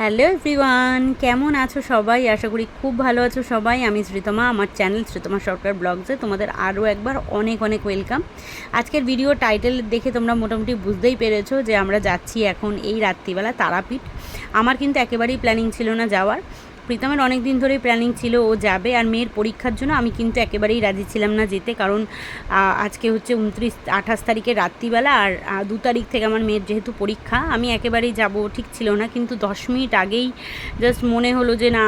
Hello everyone, কেমন আছো সবাই? আশা করি খুব ভালো আছো সবাই। আমি শ্রীতমা, আমার চ্যানেল শ্রীতমা সরকার ব্লগসে তোমাদের আরও একবার অনেক অনেক ওয়েলকাম। আজকের ভিডিও টাইটেল দেখে তোমরা মোটামুটি বুঝতেই পেরেছ যে আমরা যাচ্ছি এখন এই রাত্রিবেলা তারাপীঠ। আমার কিন্তু একেবারেই প্ল্যানিং ছিল না যাওয়ার। প্রীতমের অনেক দিন ধরেই প্ল্যানিং ছিল ও যাবে আর মেয়ের পরীক্ষার জন্য আমি কিন্তু একেবারেই রাজি ছিলাম না যেতে। কারণ আজকে হচ্ছে উনত্রিশ, আঠাশ তারিখে রাত্রিবেলা আর দু তারিখ থেকে আমার মেয়ের যেহেতু পরীক্ষা, আমি একেবারেই যাব ঠিক ছিল না। কিন্তু দশ মিনিট আগেই জাস্ট মনে হলো যে না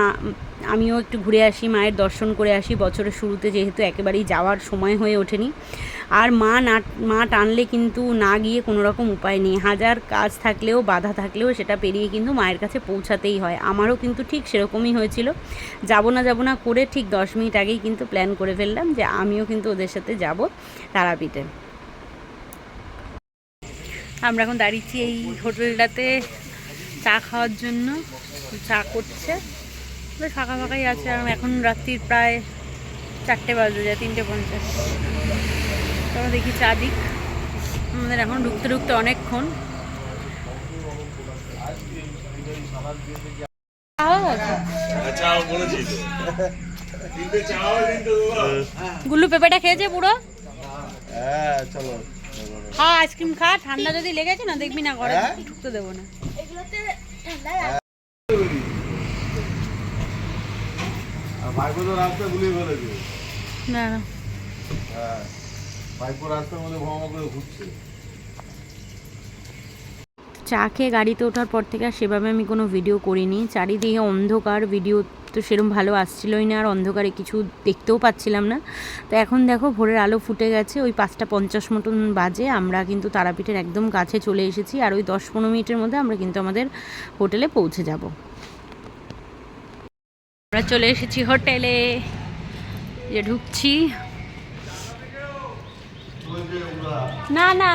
আমিও একটু ঘুরে আসি, মায়ের দর্শন করে আসি। বছরের শুরুতে যেহেতু একেবারেই যাওয়ার সময় হয়ে ওঠেনি। আর মা না, মা টানলে কিন্তু না গিয়ে কোনো রকম উপায় নেই। হাজার কাজ থাকলেও, বাধা থাকলেও সেটা পেরিয়ে কিন্তু মায়ের কাছে পৌঁছাতেই হয়। আমারও কিন্তু ঠিক সেরকমই হয়েছিল। যাব না যাব না করে ঠিক দশ মিনিট আগেই কিন্তু প্ল্যান করে ফেললাম যে আমিও কিন্তু ওদের সাথে যাব তারাপীঠে। আমরা এখন দাঁড়িয়েছি এই হোটেলটাতে চা খাওয়ার জন্য। চা করছে। বেশ ফাঁকা ফাঁকাই আছে আর এখন রাত্রির প্রায় চারটে বাজে যায় তিনটে পঞ্চাশ। তবে দেখি চা দিক। আমাদের এখন ঢুকতে ঢুকতে অনেকক্ষণ। তো গুল্লু পেঁপেটা খেয়েছে পুরো? হ্যাঁ খা আইসক্রিম খা ঠান্ডা যদি লেগেছে না দেখবি না ঘরে হ্যাঁ? ঢুকতে দেবো না। ভাইপো তো রাস্তা গুলিয়ে ফেলেছে। না না। হ্যাঁ ভাইপো রাস্তার মধ্যে ভ্রমণ করে ঘুরছে। চা খেয়ে গাড়িতে ওঠার পর থেকে আর সেভাবে আমি কোনো ভিডিও করিনি। চারিদিকে অন্ধকার ভিডিও তো সেরকম ভালো আসছিলই না আর অন্ধকারে কিছু দেখতেও পাচ্ছিলাম না। তো এখন দেখো ভোরের আলো ফুটে গেছে ওই পাঁচটা পঞ্চাশ মতন বাজে। আমরা কিন্তু তারাপীঠের একদম কাছে চলে এসেছি আর ওই দশ পনেরো মিনিটের মধ্যে আমরা কিন্তু আমাদের হোটেলে পৌঁছে যাব। আমরা চলে এসেছি হোটেলে। যে ঢুকছি। না না।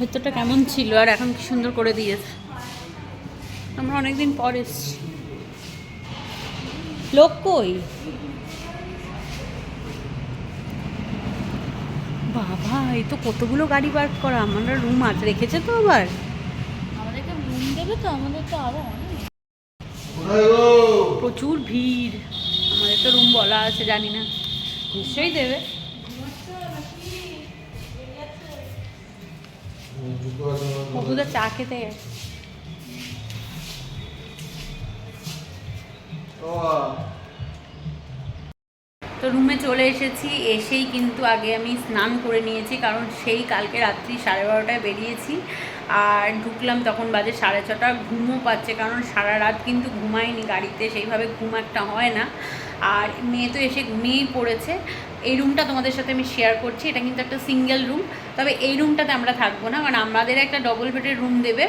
ভেতরটা কেমন ছিল আর এখন কি সুন্দর করে দিয়েছে? আমরা অনেকদিন পর এসছি। লোক কই? বাবা এই তো কতগুলো গাড়ি পার্ক করা আমরা রুম আছে রেখেছে তো আবার। আমাদেরকে রুম দেবে তো আমাদের তো আরও প্রচুর ভিড় আমাদের তো রুম বলা আছে জানি না। নিশ্চয়ই দেবে। বকুদা চা খেতে গেছে? রুমে চলে এসেছি, এসেই কিন্তু আগে আমি স্নান করে নিয়েছি, কারণ সেই কালকে রাত্রি সাড়ে বারোটায় বেরিয়েছি। আর ঢুকলাম তখন বাজে সাড়ে ছটা, ঘুমও পাচ্ছে, কারণ সারা রাত কিন্তু ঘুমায়নি গাড়িতে, সেইভাবে ঘুম একটা হয় না। আর মেয়ে তো এসে ঘুমিয়েই পড়েছে। এই রুমটা তোমাদের সাথে আমি শেয়ার করছি, এটা কিন্তু একটা সিঙ্গেল রুম তবে এই রুমটাতে আমরা থাকব না, কারণ আমাদের একটা ডবল বেডের রুম দেবে।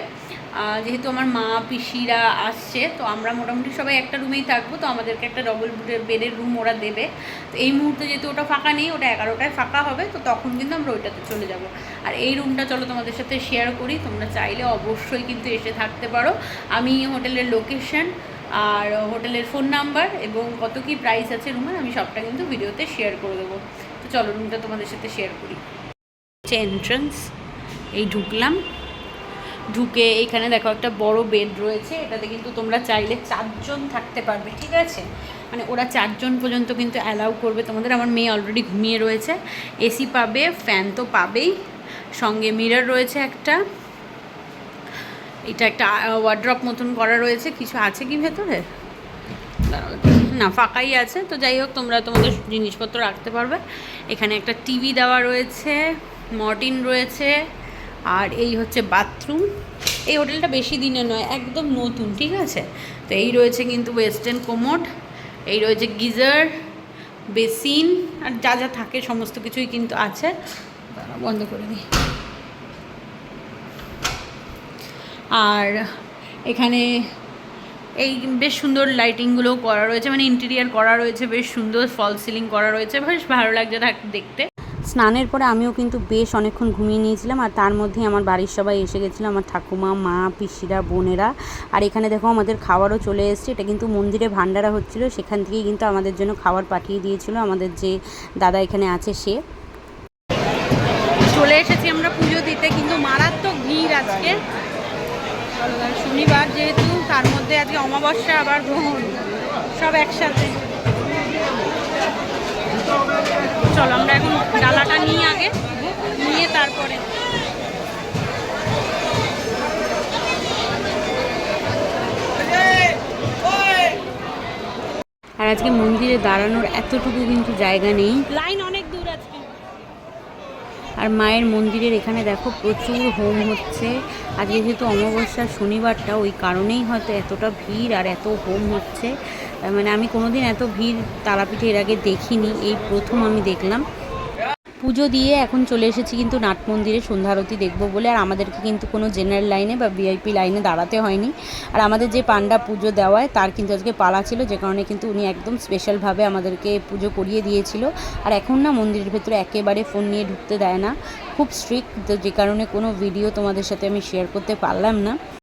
যেহেতু আমার মা, পিসিরা আসছে, তো আমরা মোটামুটি সবাই একটা রুমেই থাকব, তো আমাদেরকে একটা ডবল বেডের রুম ওরা দেবে। তো এই মুহূর্তে যেহেতু ওটা ফাঁকা নেই, ওটা এগারোটায় ফাঁকা হবে, তো তখন কিন্তু আমরা ওইটাতে চলে যাব। আর এই রুমটা চলো তোমাদের সাথে শেয়ার করি, তোমরা চাইলে অবশ্যই কিন্তু এসে থাকতে পারো। আমি হোটেলের লোকেশন আর হোটেলের ফোন নাম্বার এবং কত কি প্রাইস আছে রুমের আমি সবটা কিন্তু ভিডিওতে শেয়ার করে দেবো। তো চলো রুমটা তোমাদের সাথে শেয়ার করি। হচ্ছে এন্ট্রান্স এই ঢুকলাম। ঢুকে এখানে দেখো একটা বড় বেড রয়েছে। এটাতে কিন্তু তোমরা চাইলে চারজন থাকতে পারবে, ঠিক আছে? মানে ওরা চারজন পর্যন্ত কিন্তু অ্যালাউ করবে। তোমাদের আমার মেয়ে অলরেডি ঘুমিয়ে রয়েছে। এসি পাবে ফ্যান তো পাবেই। সঙ্গে মিরর রয়েছে একটা। এটা একটা ওয়ার্ড্রপ মতন করা রয়েছে। কিছু আছে কি ভেতরে? না, ফাঁকাই আছে। তো যাই হোক, তোমরা তোমাদের জিনিসপত্র রাখতে পারবে। এখানে একটা টিভি দেওয়া রয়েছে মর্টিন রয়েছে। আর এই হচ্ছে বাথরুম। এই হোটেলটা বেশি দিনে নয়, একদম নতুন, ঠিক আছে? তো এই রয়েছে কিন্তু ওয়েস্টার্ন কোমোড এই রয়েছে গিজার, বেসিন, আর যা যা থাকে সমস্ত কিছুই কিন্তু আছে। বন্ধ করে দিই। আর এখানে এই বেশ সুন্দর লাইটিংগুলো করা রয়েছে মানে ইন্টেরিয়ার করা রয়েছে, বেশ সুন্দর ফল সিলিং করা রয়েছে, বেশ ভালো লাগছে দেখতে। স্নানের পরে আমিও কিন্তু বেশ অনেকক্ষণ ঘুমিয়ে নিয়েছিলাম আর তার মধ্যেই আমার বাড়ির সবাই এসে গেছিল, আমার ঠাকুমা, মা, পিসিরা, বোনেরা। আর এখানে দেখো আমাদের খাবারও চলে এসছে, এটা কিন্তু মন্দিরে ভান্ডারা হচ্ছিল, সেখান থেকেই কিন্তু আমাদের জন্য খাবার পাঠিয়ে দিয়েছিল আমাদের যে দাদা এখানে আছে সে। চলে এসেছি আমরা পুজো দিতে, কিন্তু মারাত্মক ভিড় আজকে। শনিবার যেহেতু, তার মধ্যে আজকে অমাবস্যা, আবার গ্রহণ, সব একসাথে। চলো আমরা এখন ডালাটা নিই আগে নিয়ে তারপরে। আর আজকে মন্দিরে দাঁড়ানোর এতটুকু কিন্তু জায়গা নেই। লাইন অনেক আর মায়ের মন্দিরের এখানে দেখো প্রচুর হোম হচ্ছে। আজকে যেহেতু অমাবস্যার শনিবারটা ওই কারণেই হয়তো এতটা ভিড় আর এত হোম হচ্ছে। মানে আমি কোনোদিন এত ভিড় তারাপীঠে এর আগে দেখিনি, এই প্রথম আমি দেখলাম। পুজো দিয়ে এখন চলে এসেছি কিন্তু নাট মন্দিরে, সন্ধ্যা আরতি দেখব বলে। আর আমাদেরকে কিন্তু কোনো জেনারেল লাইনে বা ভিআইপি লাইনে দাঁড়াতে হয়নি। আর আমাদের যে পান্ডা পুজো দেওয়ায়, তার কিন্তু আজকে পালা ছিল, যে কারণে কিন্তু উনি একদম স্পেশালভাবে আমাদেরকে পুজো করিয়ে দিয়েছিল। আর এখন না মন্দিরের ভেতরে একেবারে ফোন নিয়ে ঢুকতে দেয় না। খুব স্ট্রিক্ট যে কারণে কোনো ভিডিও তোমাদের সাথে আমি শেয়ার করতে পারলাম না।